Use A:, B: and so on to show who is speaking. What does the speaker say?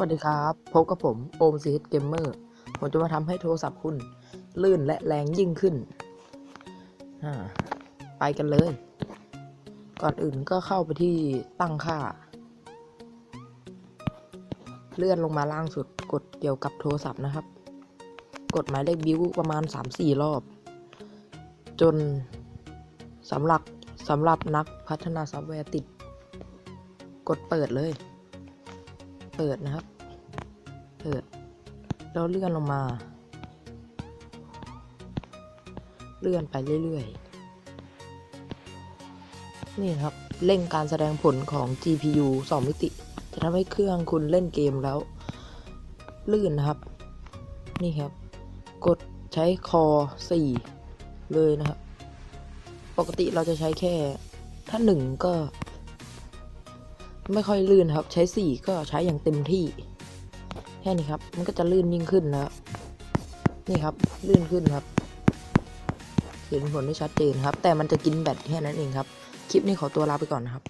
A: วัสดีครับพบกับผมโอมซีฮเกมเมอร์ผมจะมาทำให้โทรศัพท์คุณลื่นและแรงยิ่งขึ้น ไปกันเลย ก่อนอื่นก็เข้าไปที่ตั้งค่า เลื่อนลงมาล่างสุดกดเกี่ยวกับโทรศัพท์นะครับ กดหมายเลขบิวประมาณ 3-4 รอบ จนสำหรับสำหรับนักพัฒนาซอฟต์แวร์ติด กดเปิดเลย เปิดนะครับ เปิด แล้วเลื่อนลงมา เลื่อนไปเรื่อยๆ นี่ครับ เร่งการแสดงผลของ GPU 2 มิติ จะทำให้เครื่องคุณเล่นเกมแล้ว ลื่นนะครับ นี่ครับ กดใช้คอ 4 เลยนะครับ ปกติเราจะใช้แค่ ถ้า 1 ก็ ไม่ค่อยลื่นครับ ใช้สีก็ใช้อย่างเต็มที่ แค่นี้ครับ มันก็จะลื่นยิ่งขึ้นนะครับนี่ครับ ลื่นขึ้นครับ เห็นผลได้ชัดเจนครับ แต่มันจะกินแบตแค่นั้นเองครับ คลิปนี้ขอตัวลาไปก่อนนะครับ